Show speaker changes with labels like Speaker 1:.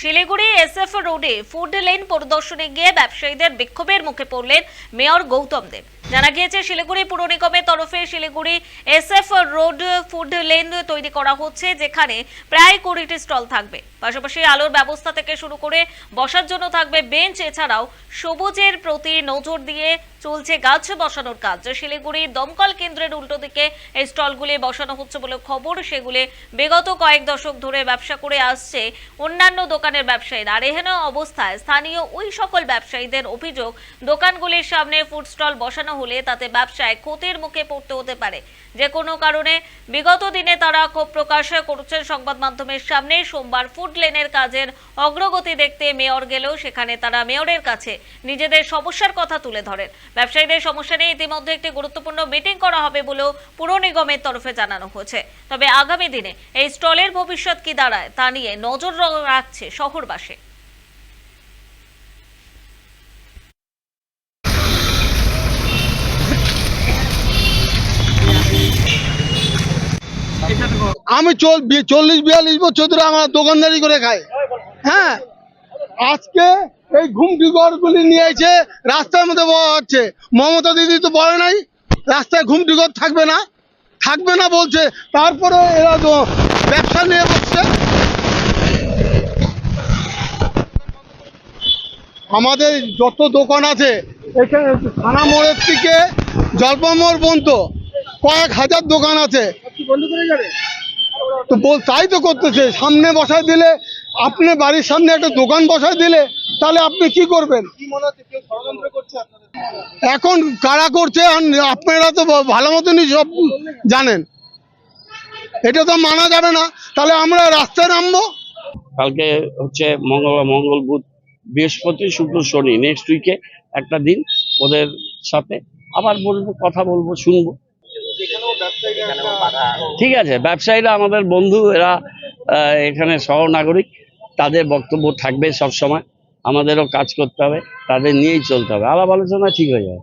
Speaker 1: Siliguri SF রোডে food lane পরিদর্শনে গিয়ে ব্যবসায়ীদের বিক্ষোভের মুখে পড়লেন মেয়র গৌতম দেব। জানা গিয়েছে, শিলিগুড়ি পুর নিগমের তরফে Siliguri SF road food lane তৈরি করা হচ্ছে, যেখানে প্রায় কুড়িটি স্টল থাকবে। পাশাপাশি আলোর ব্যবস্থা থেকে শুরু করে বসার জন্য থাকবে বেঞ্চ, এছাড়াও সবুজের প্রতি নজর দিয়ে চলছে গাছ বসানোর কাজ। শিলিগুড়ির দমকল কেন্দ্রের উল্টো দিকে এই স্টলগুলি বসানো হচ্ছে বলে খবর। সেগুলি বিগত কয়েক দশক ধরে ব্যবসা করে আসছে অন্যান্য দোকানের ব্যবসায়ীরা। আর এহেন অবস্থায় স্থানীয় ওই সকল ব্যবসায়ীদের অভিযোগ, দোকানগুলির সামনে ফুড স্টল বসানো হলে তাতে ব্যবসায় ক্ষতির মুখে পড়তে হতে পারে। যে কোনো কারণে বিগত দিনে তারা ক্ষোভ প্রকাশ করছেন সংবাদ মাধ্যমের সামনে। সোমবার ফুড লেনের কাজের অগ্রগতি দেখতে মেয়র গেলেও সেখানে তারা মেয়রের কাছে নিজেদের সমস্যার কথা তুলে ধরেন। ব্যবসায়ীদের সমস্যা নিয়ে ইতিমধ্যে একটি গুরুত্বপূর্ণ মিটিং করা হবে বলেও পুর নিগমের তরফে জানানো হয়েছে। তবে আগামী দিনে এই স্টলের ভবিষ্যৎ কি দাঁড়ায় তা নিয়ে নজর রাখছে শহরবাসী।
Speaker 2: আমি চল- চল্লিশ, বিয়াল্লিশ বছর ধরে আমার দোকানদারি করে খাই। হ্যাঁ? আজকে এই ঘুমটি ঘরগুলি নিয়ে এসে রাস্তার মধ্যে বলা হচ্ছে। মমতা দিদি তো বলে নাই রাস্তায় ঘুমটি ঘর থাকবে না থাকবে না বলছে। তারপরে এরা তো ব্যবসা নিয়ে বসছে। আমাদের যত দোকান আছে এখানে থানা মোড়ের থেকে জলপামোড় পর্যন্ত কয়েক হাজার দোকান আছে। তো বল তাই তো করতেছে। সামনে বসায় দিলে আপনি বাড়ির সামনে একটা দোকান বসায় দিলে তাহলে আপনি কি করবেন? এখন কারা করছে আপনারা তো ভালো মতনই সব জানেন। এটা তো মানা যাবে না। তাহলে আমরা রাস্তায় নামবো?
Speaker 3: কালকে হচ্ছে মঙ্গলবার মঙ্গল বুধ বৃহস্পতি শুক্র শনি নেক্সট উইকে একটা দিন ওদের সাথে আবার বলব কথা বলব শুনব। ঠিক আছে ব্যবসায়ীরা আমাদের বন্ধু এরা আহ, এখানে সহনাগরিক। তাদের বক্তব্য থাকবে সব সময় আমাদেরও কাজ করতে হবে, তাদের নিয়েই চলতে হবে। আলাপ আলোচনা ঠিক হয়ে যাবে।